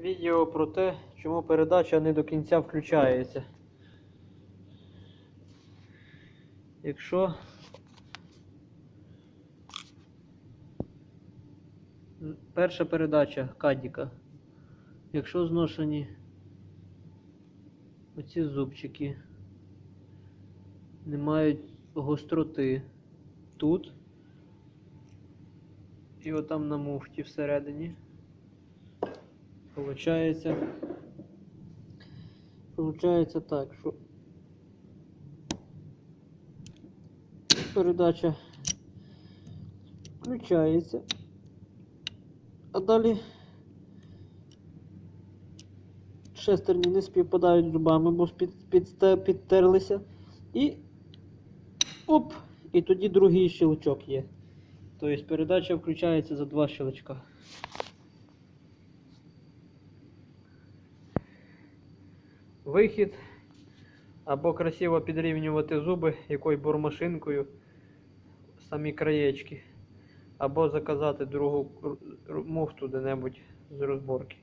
відео про те, чому передача не до кінця включається. Якщо перша передача кадіка, якщо зношені оці зубчики не мають гостроти тут і отам на муфті всередині. Получається. Получається так, що передача включається, а далі шестерні не співпадають зубами, бо підтерлися. І оп! І тоді другий щелчок є. Тобто передача включається за два щелчка. Вихід. Або красиво підрівнювати зуби якою бурмашинкою самі краєчки. Або заказати другу муфту де-небудь з розборки.